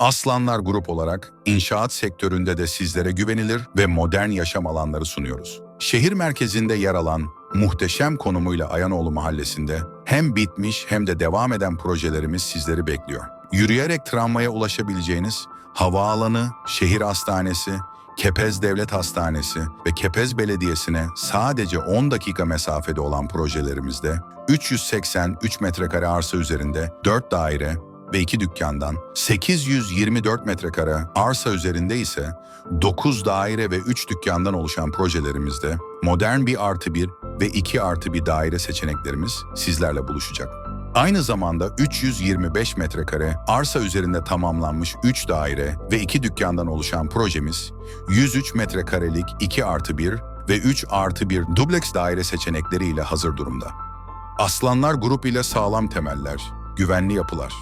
Aslanlar Grup olarak inşaat sektöründe de sizlere güvenilir ve modern yaşam alanları sunuyoruz. Şehir merkezinde yer alan muhteşem konumuyla Ayanoğlu Mahallesi'nde hem bitmiş hem de devam eden projelerimiz sizleri bekliyor. Yürüyerek tramvaya ulaşabileceğiniz havaalanı, şehir hastanesi, Kepez Devlet Hastanesi ve Kepez Belediyesi'ne sadece 10 dakika mesafede olan projelerimizde 383 metrekare arsa üzerinde 4 daire ve 2 dükkandan 824 metrekare arsa üzerinde ise 9 daire ve 3 dükkandan oluşan projelerimizde modern bir artı bir ve 2 artı bir daire seçeneklerimiz sizlerle buluşacak. Aynı zamanda 325 metrekare arsa üzerinde tamamlanmış 3 daire ve 2 dükkandan oluşan projemiz 103 metrekarelik 2 artı 1 ve 3 artı 1 dubleks daire seçenekleriyle hazır durumda. Aslanlar Grup ile sağlam temeller, güvenli yapılar,